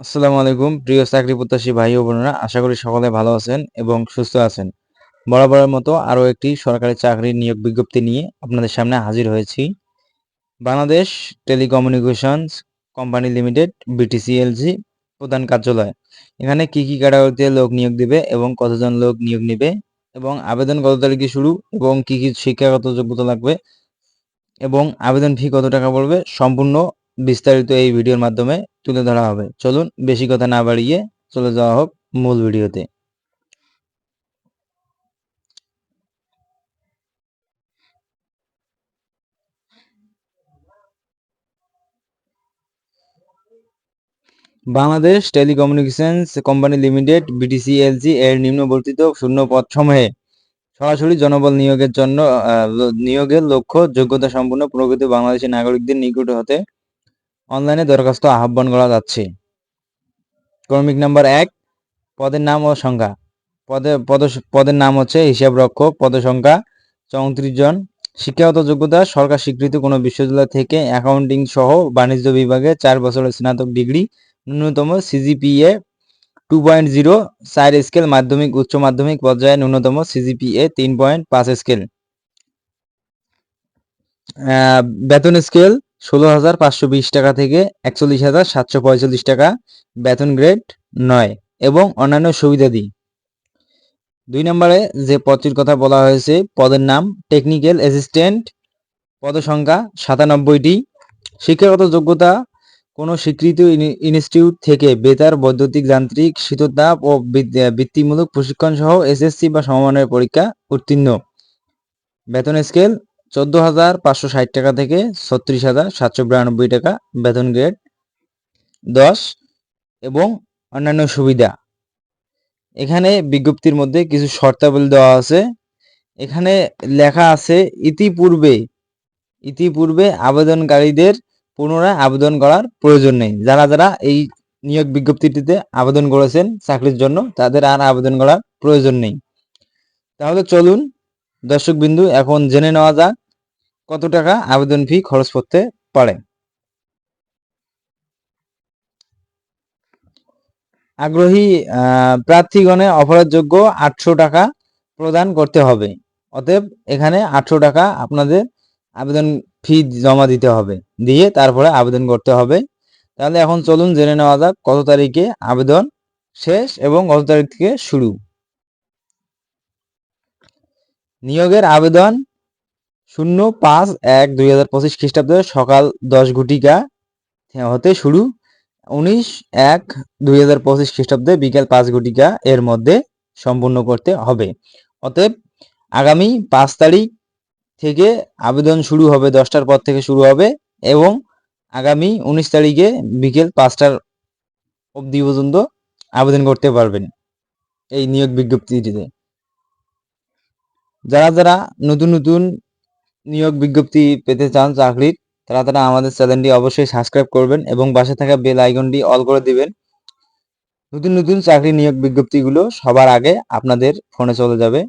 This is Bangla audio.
আসসালামু আলাইকুম, প্রিয় চাকরি প্রত্যাশী ভাই ও বোনেরা। আশা করি সকলে ভালো আছেন এবং সুস্থ আছেন। বরাবরের মতো আরও একটি সরকারি চাকরির নিয়োগ বিজ্ঞপ্তি নিয়ে আপনাদের সামনে হাজির হয়েছি। বাংলাদেশ টেলিকমিউনিকেশনস কোম্পানি লিমিটেড, বিটিসিএলজি, প্রধান কার্যালয়। এখানে কি কি ক্যাটাগরিতে লোক নিয়োগ দিবে এবং কতজন লোক নিয়োগ নেবে এবং আবেদন কত তারিখে শুরু এবং কি কি শিক্ষাগত যোগ্যতা লাগবে এবং আবেদন ফি কত টাকা পড়বে সম্পূর্ণ বিস্তারিত এই ভিডিওর মাধ্যমে তুলে ধরা হবে। চলুন বেশি কথা না বাড়িয়ে চলে যাওয়া হোক মূল ভিডিওতে। বাংলাদেশ টেলিকমিউনিকেশনস কোম্পানি লিমিটেড বিটিসিএলজি এর নিম্নবর্তিত শূন্য পদ সমূহে সরাসরি জনবল নিয়োগের জন্য নিয়োগের লক্ষ্য, যোগ্যতা সম্পন্ন প্রকৃত বাংলাদেশী নাগরিকদের নিকট হতে অনলাইনে দরখাস্ত আহ্বান করা যাচ্ছে। ক্রমিক নাম্বার এক, পদের নাম ও সংখ্যা। পদে, পদ, পদের নাম হচ্ছে হিসাব রক্ষক পদ সংখ্যা চৌত্রিশ জন। শিক্ষাগত যোগ্যতা, সরকার স্বীকৃত কোনো বিশ্ববিদ্যালয় থেকে অ্যাকাউন্টিং সহ বাণিজ্য বিভাগে চার বছরের স্নাতক ডিগ্রি, ন্যূনতম সিজিপিএ টু পয়েন্ট জিরো চার স্কেল মাধ্যমিক, উচ্চ মাধ্যমিক পর্যায়ে ন্যূনতম সিজিপিএ তিন পয়েন্ট পাঁচ স্কেল বেতন স্কেল ষোলো হাজার পাঁচশো বিশ টাকা থেকে একচল্লিশ হাজার সাতশো পঁয়তাল্লিশ টাকা বেতন গ্রেড নয় এবং অন্যান্য সুবিধাদি দুই। নম্বরে যে পদটির কথা বলা হয়েছে, পদের নাম টেকনিক্যাল অ্যাসিস্ট্যান্ট পদসংখ্যা সাতানব্বইটি। শিক্ষাগত যোগ্যতা কোনো স্বীকৃত ইনস্টিটিউট থেকে বেতার, বৈদ্যুতিক, যান্ত্রিক, শীততাপ ও বৃত্তিমূলক প্রশিক্ষণ সহ এসএসসি বা সমমানের পরীক্ষা উত্তীর্ণ। বেতন স্কেল চোদ্দ হাজার পাঁচশো ষাট টাকা থেকে ছত্রিশ হাজার সাতশো বিরানব্বই টাকা বেতন গ্রেড দশ, এবং অন্যান্য সুবিধা। এখানে বিজ্ঞপ্তির মধ্যে কিছু শর্তাবলী দেওয়া আছে। এখানে লেখা আছে, ইতিপূর্বে ইতিপূর্বে আবেদনকারীদের পুনরায় আবেদন করার প্রয়োজন নেই। যারা যারা এই নিয়োগ বিজ্ঞপ্তিটিতে আবেদন করেছেন চাকরির জন্য, তাদের আর আবেদন করার প্রয়োজন নেই। তাহলে চলুন দর্শক বিন্দু, এখন জেনে নেওয়া যাক কত টাকা আবেদন ফি খরচ করতে পারে। আগ্রহী প্রার্থীগণে অফারের যোগ্য আটশো টাকা প্রদান করতে হবে। অতএব এখানে আটশো টাকা আপনাদের আবেদন ফি জমা দিতে হবে। দিয়ে তারপরে আবেদন করতে হবে। তাহলে এখন চলুন জেনে নেওয়া যাক কত তারিখে আবেদন শেষ এবং কত তারিখ থেকে শুরু। নিয়োগের আবেদন শূন্য পাঁচ এক দুই হাজার পঁচিশ খ্রিস্টাব্দে সকাল দশ ঘটিকা হতে শুরু। উনিশ এক দুই হাজার পঁচিশ খ্রিস্টাব্দে বিকেল পাঁচ ঘটিকা এর মধ্যে সম্পূর্ণ করতে হবে। অতএব আগামী পাঁচ তারিখ থেকে আবেদন শুরু হবে, দশটার পর থেকে শুরু হবে এবং আগামী উনিশ তারিখে বিকেল পাঁচটার অবধি পর্যন্ত আবেদন করতে পারবেন এই নিয়োগ বিজ্ঞপ্তিটিতে। যারা যারা নতুন নতুন নিয়োগ বিজ্ঞপ্তি পেতে চান চাকরির, তারা তারা আমাদের চ্যানেলটি অবশ্যই সাবস্ক্রাইব করবেন এবং বাসে থাকা বেল আইকনটি অল করে দিবেন। নতুন নতুন চাকরি নিয়োগ বিজ্ঞপ্তিগুলো সবার আগে আপনাদের ফোনে চলে যাবে।